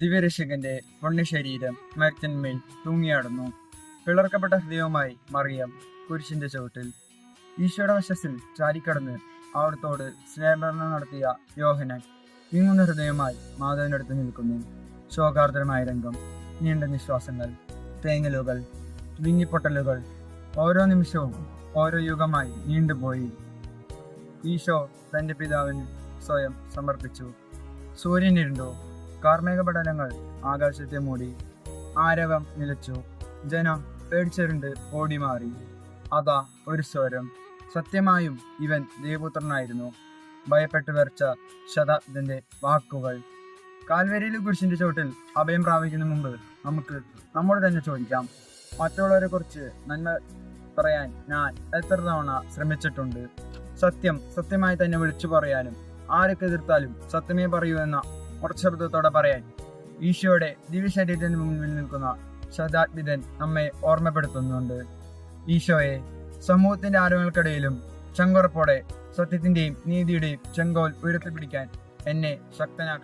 ദിവ്യരക്ഷകന്റെ പുണ്യശരീരം മരത്തിന്മേൽ തൂങ്ങിയാടുന്നു. പിളർക്കപ്പെട്ട ഹൃദയവുമായി മറിയം കുരിശിന്റെ ചുവട്ടിൽ. ഈശോയുടെ വശസ്സിൽ ചാരിക്കടന്ന് അവിടത്തോട് സ്നേഹഭരണം നടത്തിയ യോഹനൻ ഹൃദയമായി ഹൃദയവുമായി മാധവനടുത്ത് നിൽക്കുന്നു. ശോകാർദ്രമായ രംഗം നീണ്ട നിശ്വാസങ്ങൾ തേങ്ങലുകൾ വിങ്ങിപ്പൊട്ടലുകൾ ഓരോ നിമിഷവും ഓരോ യുഗമായി നീണ്ടുപോയി. ഈശോ തന്റെ പിതാവിന് സ്വയം സമർപ്പിച്ചു. സൂര്യനിരുണ്ടു കാർമേഘപടലങ്ങൾ ആകാശത്തെ മൂടി. ആരവം നിലച്ചു. ജനം പേടിച്ചിരുണ്ട് ഓടി മാറി. അതാ ഒരു സ്വരം. സത്യമായും ഇവൻ ദേവപുത്രനായിരുന്നു. ഭയപ്പെട്ടു വരച്ച ശതാബ്ദന്റെ വാക്കുകൾ. കാൽവരിയിലെ കുരിശിന്റെ ചോട്ടിൽ അഭയം പ്രാപിക്കുന്ന മുമ്പ് നമുക്ക് നമ്മോട് തന്നെ ചോദിക്കാം. മറ്റുള്ളവരെ കുറിച്ച് നന്മ പറയാൻ ഞാൻ എത്ര തവണ ശ്രമിച്ചിട്ടുണ്ട്? സത്യം സത്യമായി തന്നെ വിളിച്ചു പറയാനും ആരൊക്കെ എതിർത്താലും സത്യമേ പറയൂ എന്ന ഉറച്ചബ്ദത്തോടെ പറയാൻ ഈശോയുടെ ദിവ്യശരീരത്തിന് മുന്നിൽ നിൽക്കുന്ന ശതാത്മിതൻ നമ്മെ ഓർമ്മപ്പെടുത്തുന്നുണ്ട്. ഈശോയെ സമൂഹത്തിന്റെ ആരോഗ്യങ്ങൾക്കിടയിലും ചങ്കുറപ്പോടെ സത്യത്തിന്റെയും നീതിയുടെയും ചെങ്കോൽ ഉയർത്തിപ്പിടിക്കാൻ എന്നെ ശക്തനാക്കണം.